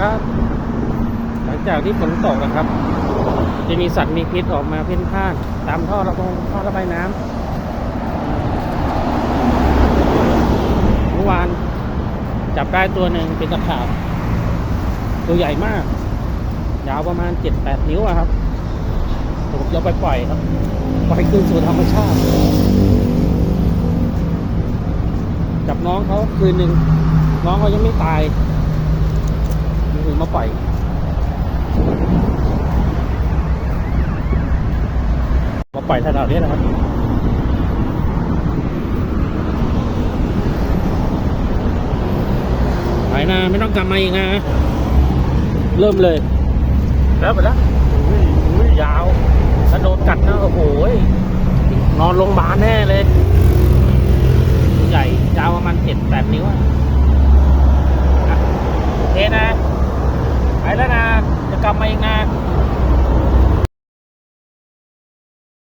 ครับ หลังจากที่ฝนตกนะครับ จะมีสัตว์มีพิษออกมาเพ่นพ่าน ตามท่อระบงท่อระบายน้ำเมื่อวานจับได้ตัวหนึ่งเป็นตะขาบตัวใหญ่มาก ยาวประมาณเจ็ดแปดนิ้วครับผมจะไปปล่อยครับ ปล่อยคืนสู่ธรรมชาติจับน้องเขาคืนหนึ่งน้องเขายังไม่ตาย ถึงมาปล่อยมาปล่อยแถวๆนี้นะครับไปนะไม่ต้องกลับมาอีกนะ เริ่มเลย แล้วไปแล้วอุ้ยอุ้ยยาวถ้าโดนกัดนะโอ้โหยนอนโรงพยาบาลแน่เลย ใหญ่ยาวประมาณเจ็ดแปดนิ้วอะอะโอเคนะ ไปแล้วนะ จะกลับมาอีกนะ